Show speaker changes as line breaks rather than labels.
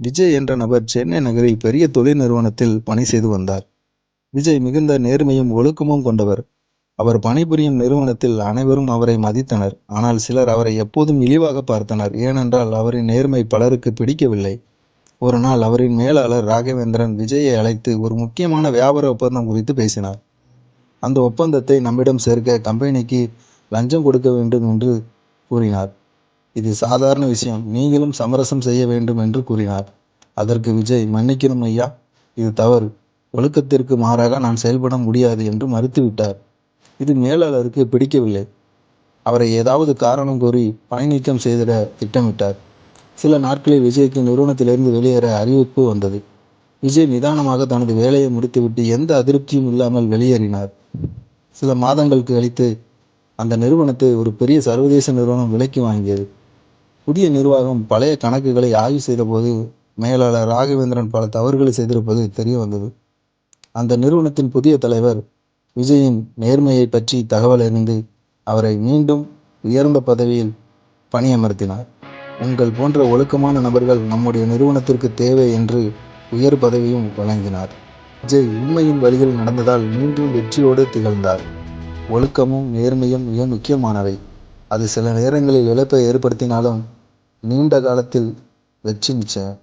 விஜய் என்ற நபர் சென்னை நகரில் பெரிய தொழில் நிறுவனத்தில் பணி செய்து வந்தார். விஜய் மிகுந்த நேர்மையும் ஒழுக்கமும் கொண்டவர். அவர் பணிபுரியும் நிறுவனத்தில் அனைவரும் அவரை மதித்தனர். ஆனால் சிலர் அவரை எப்போதும் இழிவாக பார்த்தனர். ஏனென்றால் அவரின் நேர்மை பலருக்கு பிடிக்கவில்லை. ஒரு நாள் அவரின் மேலாளர் ராகவேந்திரன் விஜயை அழைத்து ஒரு முக்கியமான வியாபார ஒப்பந்தம் குறித்து பேசினார். அந்த ஒப்பந்தத்தை நம்மிடம் சேர்க்க கம்பெனிக்கு லஞ்சம் கொடுக்க வேண்டும் என்று கூறினார். இது சாதாரண விஷயம். நீங்களும் சமரசம் செய்ய வேண்டும் என்று கூறினார். அதற்கு விஜய் மன்னிக்கணும் ஐயா. இது தவறு. ஒழுக்கத்திற்கு மாறாக நான் செயல்பட முடியாது என்று மறுத்துவிட்டார். இது மேலாளருக்கு பிடிக்கவில்லை. அவரை ஏதாவது காரணம் கூறி பணிநீக்கம் செய்திட திட்டமிட்டார். சில நாட்களில் விஜய்க்கு நிறுவனத்திலிருந்து வெளியேற அறிவிப்பு வந்தது. விஜய் நிதானமாக தனது வேலையை முடித்துவிட்டு எந்த அதிருப்தியும் இல்லாமல் வெளியேறினார். சில மாதங்கள் கழித்து அந்த நிறுவனத்தை ஒரு பெரிய சர்வதேச நிறுவனம் விலைக்கு வாங்கியது. புதிய நிர்வாகம் பழைய கணக்குகளை ஆய்வு செய்தபோது மேலாளர் ராகவேந்திரன் பல தவறுகளை செய்திருப்பது தெரியவந்தது. அந்த நிறுவனத்தின் புதிய தலைவர் விஜயின் நேர்மையை பற்றி தகவல் அறிந்து அவரை மீண்டும் உயர்ந்த பதவியில் பணியமர்த்தினார். உங்கள் போன்ற ஒழுக்கமான நபர்கள் நம்முடைய நிறுவனத்திற்கு தேவை என்று உயர் பதவியும் வழங்கினார். விஜய் உண்மையின் வழியில் நடந்ததால் மீண்டும் வெற்றியோடு திகழ்ந்தார். ஒழுக்கமும் நேர்மையும் மிக முக்கியமானவை. அது சில நேரங்களில் இழப்பை ஏற்படுத்தினாலும் நீண்ட காலத்தில் வெற்றி நிச்சயம்.